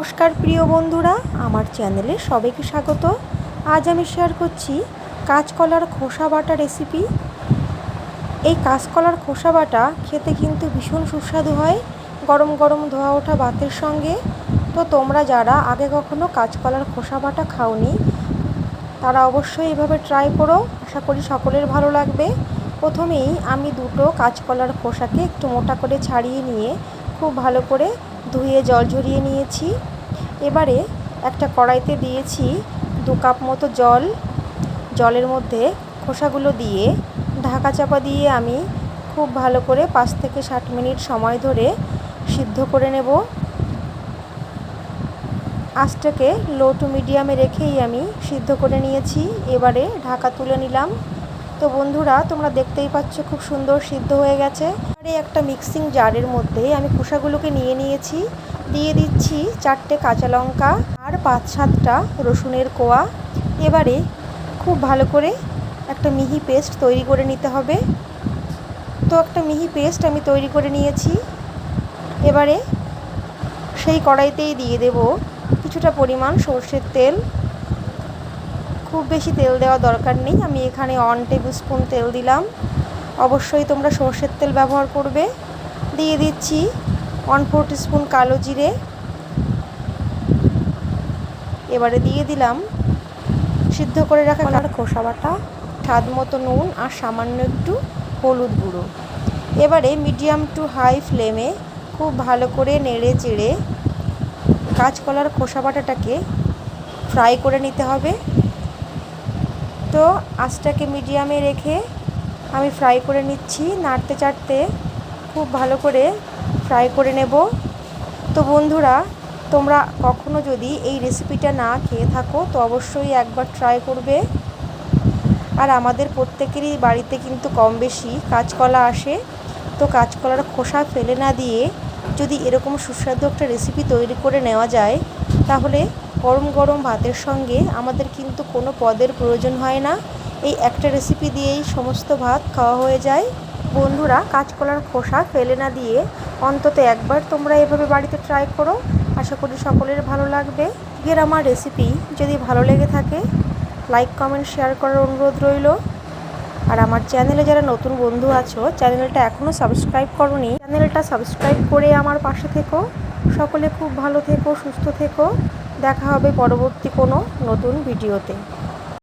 নমস্কার প্রিয় বন্ধুরা, আমার চ্যানেলে সবাইকে স্বাগত। আজ আমি শেয়ার করছি কাঁচকলার খোসা বাটা রেসিপি এই কাঁচকলার খোসা বাটা খেতে কিন্তু ভীষণ সুস্বাদু হয়, গরম গরম ধোয়া ওঠা ভাতের সঙ্গে। তো তোমরা যারা আগে কখনো কাঁচকলার খোসা বাটা খাওনি, তারা অবশ্যই এভাবে ট্রাই করো। আশা করি সকলের ভালো লাগবে। প্রথমেই আমি দুটো কাঁচকলার খোসাকে একটু মোটা করে ছাড়িয়ে নিয়ে খুব ভালো করে ধুয়ে জল ঝরিয়ে নিয়েছি। এবারে একটা কড়াইতে দিয়েছি দু কাপ মতো জল। জলের মধ্যে খোসাগুলো দিয়ে ঢাকা চাপা দিয়ে আমি খুব ভালো করে পাঁচ থেকে ষাট মিনিট সময় ধরে সিদ্ধ করে নেব। আঁচটাকে লো টু মিডিয়ামে রেখেই আমি সিদ্ধ করে নিয়েছি। এবারে ঢাকা তুলে নিলাম। তো বন্ধুরা, তোমরা দেখতেই পাচ্ছ খুব সুন্দর সিদ্ধ হয়ে গেছে। এবারে একটা মিক্সিং জারের মধ্যে আমি খোসাগুলোকে নিয়ে নিয়েছি। দিয়ে দিচ্ছি চারটে কাঁচা লঙ্কা আর পাঁচ সাতটা রসুনের কোয়া। এবারে খুব ভালো করে একটা মিহি পেস্ট তৈরি করে নিতে হবে। তো একটা মিহি পেস্ট আমি তৈরি করে নিয়েছি। এবারে সেই কড়াইতেই দিয়ে দেব কিছুটা পরিমাণ সর্ষের তেল। খুব বেশি তেল দেওয়া দরকার নেই। আমি এখানে ওয়ান টেবিল স্পুন তেল দিলাম। অবশ্যই তোমরা সর্ষের তেল ব্যবহার করবে। দিয়ে দিচ্ছি ওয়ান ফোর স্পুন কালো জিরে। এবারে দিয়ে দিলাম সিদ্ধ করে রাখা কালার খোসা বাটা, স্বাদ মতো নুন আর সামান্য একটু হলুদ গুঁড়ো। এবারে মিডিয়াম টু হাই ফ্লেমে খুব ভালো করে নেড়ে চেড়ে কাঁচকলার খোসা বাটাটাকে ফ্রাই করে নিতে হবে। তো আঁচটাকে মিডিয়ামে রেখে আমি ফ্রাই করে নিচ্ছি, নাড়তে চাড়তে। খুব ভালো করে ফ্রাই করে নেব। তো বন্ধুরা, তোমরা কখনো যদি এই রেসিপিটা না খেয়ে থাকো, তো অবশ্যই একবার ট্রাই করবে। আর আমাদের প্রত্যেকেরই বাড়িতে কিন্তু কম বেশি কাঁচকলা আসে। তো কাঁচকলার খোসা ফেলে না দিয়ে যদি এরকম সুস্বাদু একটা রেসিপি তৈরি করে নেওয়া যায়, তাহলে গরম গরম ভাতের সঙ্গে আমাদের কিন্তু কোনো পদের প্রয়োজন হয় না। এই একটা রেসিপি দিয়েই সমস্ত ভাত খাওয়া হয়ে যায়। বন্ধুরা, কাঁচকলার খোসা ফেলে না দিয়ে অন্তত একবার তোমরা এভাবে বাড়িতে ট্রাই করো। আশা করি সকলের ভালো লাগবে। এর আমার রেসিপি যদি ভালো লেগে থাকে লাইক কমেন্ট শেয়ার করার অনুরোধ রইল। আর আমার চ্যানেলে যারা নতুন বন্ধু আছো চ্যানেলটা এখনও সাবস্ক্রাইব করনি চ্যানেলটা সাবস্ক্রাইব করে আমার পাশে থেকো। সকলে খুব ভালো থেকো, সুস্থ থেকো। দেখা হবে পরবর্তী কোনো নতুন ভিডিওতে।